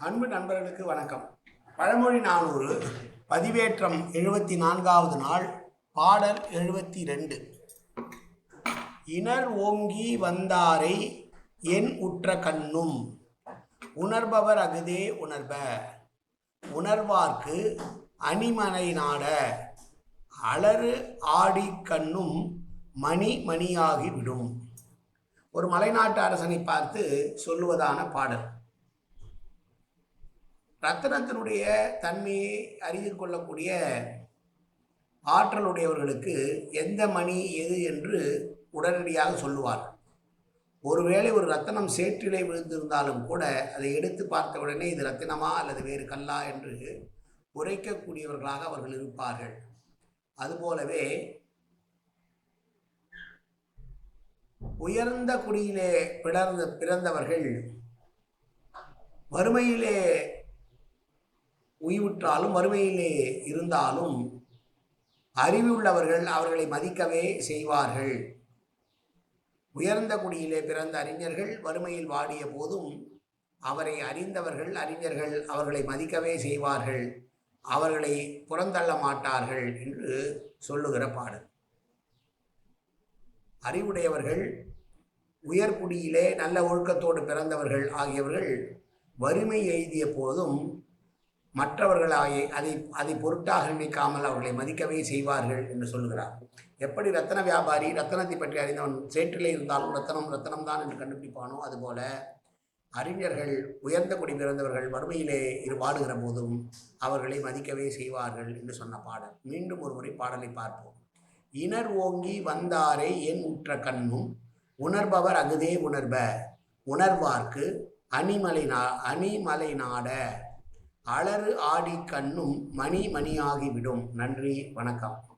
அன்பு நண்பர்களுக்கு வணக்கம். பழமொழி நானூறு பதிவேற்றம் எழுபத்தி நான்காவது நாள் பாடல் எழுபத்தி ரெண்டு இனர் ஓங்கி வந்தாரை என் உற்ற கண்ணும். உணர்பவர் அகுதே உணர்ப. உணர்வார்க்கு அணிமனை நாட. அலறு ஆடி கண்ணும் மணி மணியாகிவிடும். ஒரு மலைநாட்டு அரசனை பார்த்து சொல்லுவதான பாடல். ரத்தனத்தினுடைய தன்மையை அறிந்து கொள்ளக்கூடிய ஆற்றலுடையவர்களுக்கு எந்த மணி எது என்று உடனடியாக சொல்லுவார் ஒருவேளை ஒரு ரத்தனம் சேற்றிலே விழுந்திருந்தாலும் கூட அதை எடுத்து பார்த்த உடனே இது ரத்தினமா அல்லது வேறு கல்லா என்று உரைக்கக்கூடியவர்களாக அவர்கள் இருப்பார்கள். அதுபோலவே உயர்ந்த குடியிலே பிறந்த பிறந்தவர்கள் வறுமையிலே உய்வுற்றாலும் வறுமையிலே இருந்தாலும் அறிவுள்ளவர்கள் அவர்களை மதிக்கவே செய்வார்கள். உயர்ந்த குடியிலே பிறந்த அறிஞர்கள் வறுமையில் வாடிய போதும் அவரை அறிந்தவர்கள் அறிஞர்கள் அவர்களை மதிக்கவே செய்வார்கள். அவர்களை புறந்தள்ள மாட்டார்கள் என்று சொல்லுகிற பாடல். அறிவுடையவர்கள் உயர்குடியிலே நல்ல ஒழுக்கத்தோடு பிறந்தவர்கள் ஆகியவர்கள் வறுமை எய்திய போதும் மற்றவர்கள் ஆகிய- அதை அதை பொருட்டாக நினைக்காமல் அவர்களை மதிக்கவே செய்வார்கள் என்று சொல்லுகிறார். எப்படி ரத்தன வியாபாரி ரத்தனத்தை பற்றி அறிந்தவன் சேற்றிலே இருந்தாலும் ரத்தனம் ரத்தனம் தான் என்று கண்டுபிடிப்பானோ? அதுபோல அறிஞர்கள் உயர்ந்த குடி பிறந்தவர்கள் வறுமையிலே இரு வாடுகிற போதும் அவர்களை மதிக்கவே செய்வார்கள் என்று சொன்ன பாடல். மீண்டும் ஒரு முறை பாடலை பார்ப்போம். இனர் ஓங்கி வந்தாரை என் உற்ற கண்ணும் உணர்பவர் அகுதே உணர்ப உணர்வார்க்கு அணிமலை நா அணிமலை நாட அலறு ஆடி கண்ணும் மணி மணியாகிவிடும். நன்றி வணக்கம்.